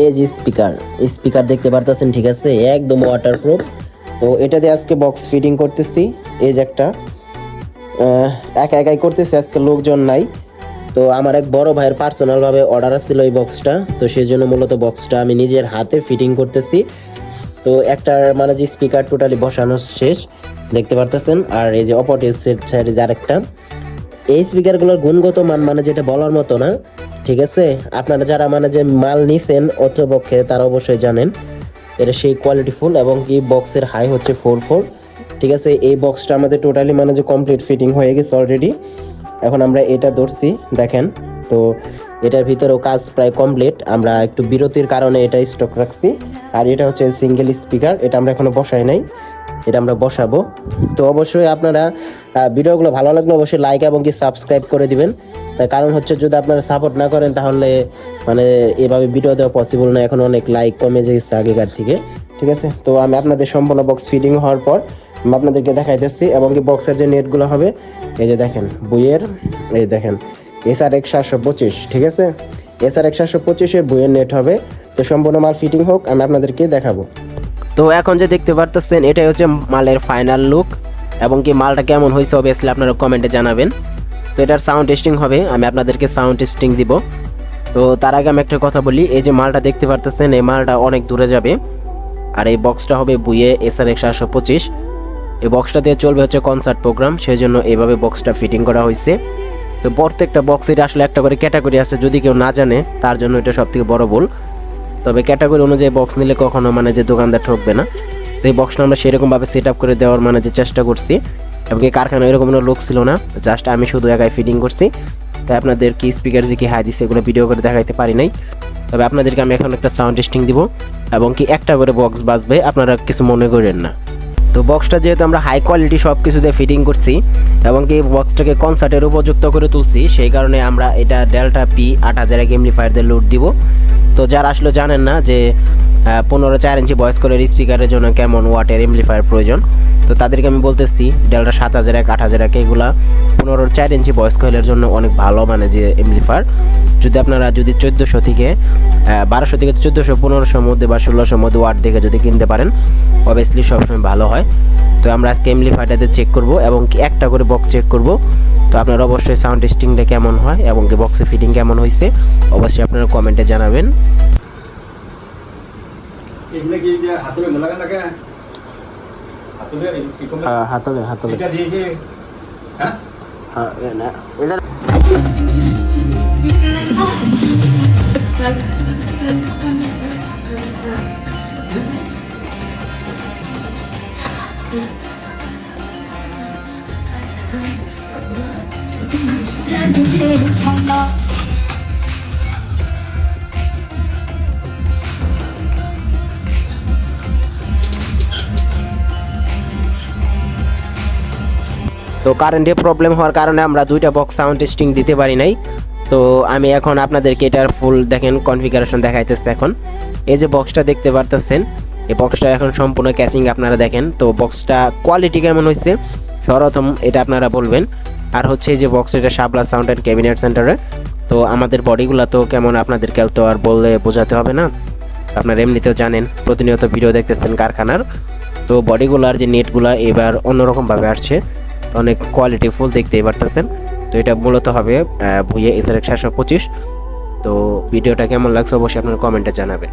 এই যে speaker speaker দেখতে পারতেছেন, ঠিক আছে? একদম ওয়াটারপ্রুফ তো এটা দিয়ে আজকে বক্স ফিটিং করতেছি, এই যে একটা। একা একাই করতেছি, আজকে লোকজন নাই। তো আমার এক বড় ভাইয়ের পার্সোনাল ভাবে অর্ডার আসছিল এই বক্সটা তো সেই জন্য মূলত বক্সটা আমি নিজের হাতে ফিটিং করতেছি। তো একটা মানে যে স্পিকার টোটালি বসানো শেষ, দেখতে পারতেছেন? আর এই যে অপোজিট সাইডে যার একটা এই স্পিকারগুলোর গুণগত মান মানে যেটা বলার মতো না, ঠিক আছে? আপনারা যারা মানে যে মাল নিছেন অত্রপক্ষে তারা অবশ্যই জানেন। এটা সেই কোয়ালিটিফুল এবং কি বক্সের হাই হচ্ছে ফোর ফোর ঠিক আছে? এই বক্সটা আমাদের টোটালি মানে যে কমপ্লিট ফিটিং হয়ে গেছে অলরেডি এখন আমরা এটা ধরছি, দেখেন। তো এটার ভিতরেও কাজ প্রায় কমপ্লিট আমরা একটু বিরতির কারণে এটা স্টক রাখছি। আর এটা হচ্ছে সিঙ্গেল স্পিকার এটা আমরা এখনও বসাই নাই। এটা আমরা বসাবো। তো অবশ্যই আপনারা ভিডিওগুলো ভালো লাগলে অবশ্যই লাইক এবং কি সাবস্ক্রাইব করে দিবেন। কারণ হচ্ছে যদি আপনারা সাপোর্ট না করেন তাহলে মানে এভাবে ভিডিও দেওয়া পসিবল না এখন অনেক লাইক কমে গেছে আগেকার থেকে। ঠিক আছে? তো আমি আপনাদের সম্পূর্ণ বক্স ফিটিং হওয়ার পর আমি আপনাদেরকে দেখাইতেছি এবং কি বক্সের যে নেটগুলো হবে, এই যে দেখেন, বইয়ের, এই দেখেন এস আর এক সাতশো পঁচিশ, ঠিক আছে? এস আর এক সাতশো পঁচিশের বইয়ের নেট হবে। তো সম্পূর্ণ মাল ফিটিং হোক, আমি আপনাদেরকে দেখাবো। তো এখন যে দেখতে পারতেছেন, এটাই হচ্ছে মালের ফাইনাল লুক এবং কি মালটা কেমন হয়েছে অবভিয়াসলি আপনারা কমেন্টে জানাবেন। তো এটার সাউন্ড টেস্টিং হবে, আমি আপনাদেরকে সাউন্ড টেস্টিং দিব। তো তার আগে আমি একটা কথা বলি, এই যে মালটা দেখতে পারতেছেন, এই মালটা অনেক দূরে যাবে। আর এই বক্সটা হবে বুয়ে এস আর একশো আটশো পঁচিশ। এই বক্সটা দিয়ে চলবে হচ্ছে কনসার্ট প্রোগ্রাম সেই জন্য এইভাবে বক্সটা ফিটিং করা হয়েছে। তো প্রত্যেকটা বক্সের আসলে একটা করে ক্যাটাগরি আছে, যদি কেউ না জানে, তার জন্য এটা সব থেকে বড় ভুল। তবে ক্যাটাগরি অনুযায়ী বক্স নিলে কখনো মানে যে দোকানদার ঠকবে না। তো এই বক্সটা আমরা সেরকমভাবে সেট আপ করে দেওয়ার মানে যে চেষ্টা করছি, এবং এই কারখানা এরকম কোনো লোক ছিল না জাস্ট আমি শুধু একাই ফিটিং করছি। তাই আপনাদের কি স্পিকার যে কি হাই দিছে এগুলো ভিডিও করে দেখাইতে পারি নাই। তবে আপনাদেরকে আমি এখন একটা সাউন্ড টেস্টিং দিব, এবং কি একটা করে বক্স বাজবে, আপনারা কিছু মনে করেন না। তো বক্সটা যেহেতু আমরা হাই কোয়ালিটি সব কিছু দিয়ে ফিটিং করছি, এবং কি বক্সটাকে কনসার্টের উপযুক্ত করে তুলছি, সেই কারণে আমরা এটা ডেল্টা পি আট হাজার এক দিয়ে লোড দিব। তো যারা আসলে জানেন না যে পনেরো চার ইঞ্চি ভয়েস কলের স্পিকারের জন্য কেমন ওয়াটের এমপ্লিফায়ার প্রয়োজন? তো তাদেরকে আমি বলতেছি ডেল্টা সাত হাজার এক, আট হাজার এক, এগুলা পনেরো চার ইঞ্চি ভয়েস কয়েলের জন্য অনেক ভালো মানে যে এমপ্লিফায়ার যদি আপনারা যদি চোদ্দোশো থেকে বারোশো থেকে চোদ্দোশো, পনেরোশোর মধ্যে বা ষোলোশোর মধ্যে ওয়াট দেখে যদি কিনতে পারেন অবভিয়াসলি সবসময় ভালো হয়। তো আমরা আজকে এমপ্লিফায়ারটাতে চেক করব এবং একটা করে বক্স চেক করব। তো আপনারা অবশ্যই সাউন্ড টেস্টিংটা কেমন হয় এবং কি বক্সে ফিটিং কেমন হয়েছে অবশ্যই আপনারা কমেন্টে জানাবেন। কি যে হাতলে লাগা লাগে হাতলে কি কম হাতলে হাতলে এটা দিয়ে যে হ্যাঁ এটা তো কারেন্টে প্রবলেম হওয়ার কারণে আমরা দুইটা বক্স সাউন্ড টেস্টিং দিতে পারি নাই। তো আমি এখন আপনাদেরকে এটার ফুল দেখেন কনফিগারেশন দেখাইতেছে এখন। এই যে বক্সটা দেখতে পারতেছেন, এই বক্সটা এখন সম্পূর্ণ ক্যাচিং আপনারা দেখেন। তো বক্সটা কোয়ালিটি কেমন হয়েছে সর্বপ্রথম এটা আপনারা বলবেন। আর হচ্ছে এই যে বক্স এটা শাবলা সাউন্ড অ্যান্ড ক্যাবিনেট সেন্টারে তো আমাদের বডিগুলো তো কেমন আপনাদেরকে তো আর বললে বোঝাতে হবে না। আপনারা এমনিতেও জানেন, প্রতিনিয়ত ভিডিও দেখতেছেন কারখানার। তো বডিগুলার যে নেটগুলো এবার অন্যরকমভাবে আসছে। অনেক কোয়ালিটি ফুল দেখতেই পারতেছেন। তো এটা মূলত হবে ভুইয়ে এসআর সাতশো পঁচিশ। তো ভিডিওটা কেমন লাগছে অবশ্যই আপনার কমেন্টে জানাবেন।